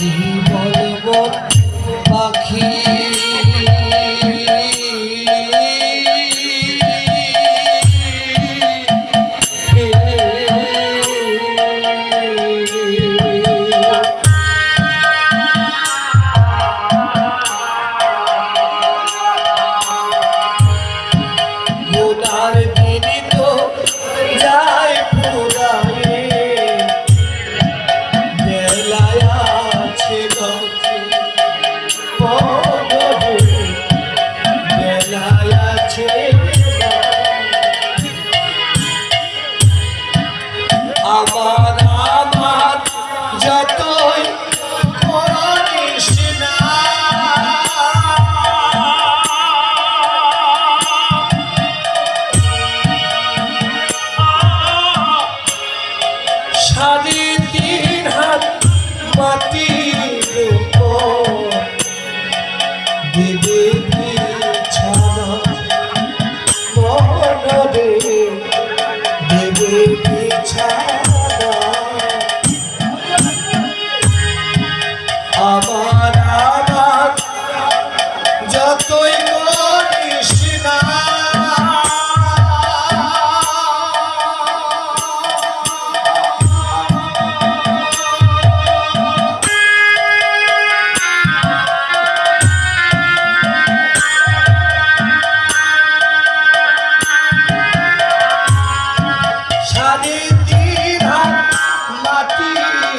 You. Allah. ইচ্ছা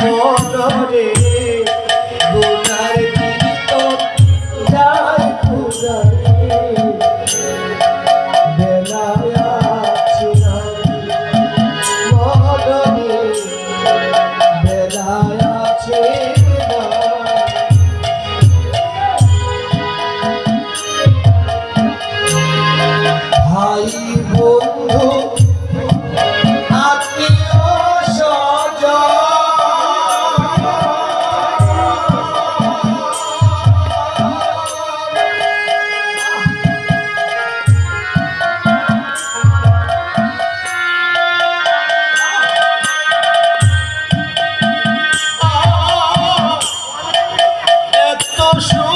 মনরে গুণারে show.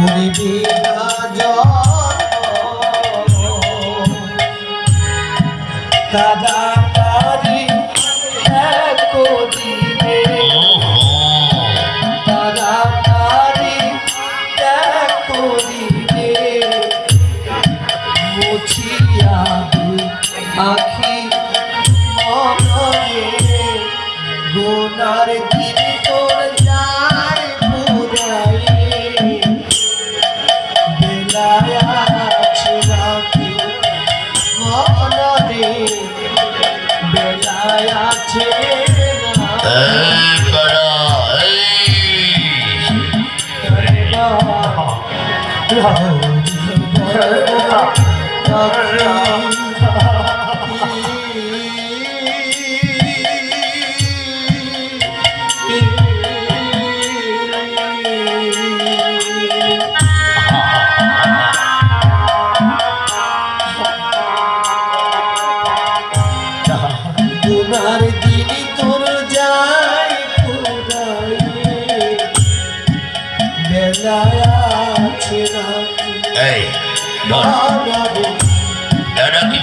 করিবি দাদা পারি করিবে দাদা পারি করিবে মুছিয়া আখি মনে গুণার Yeah. দাদা কি?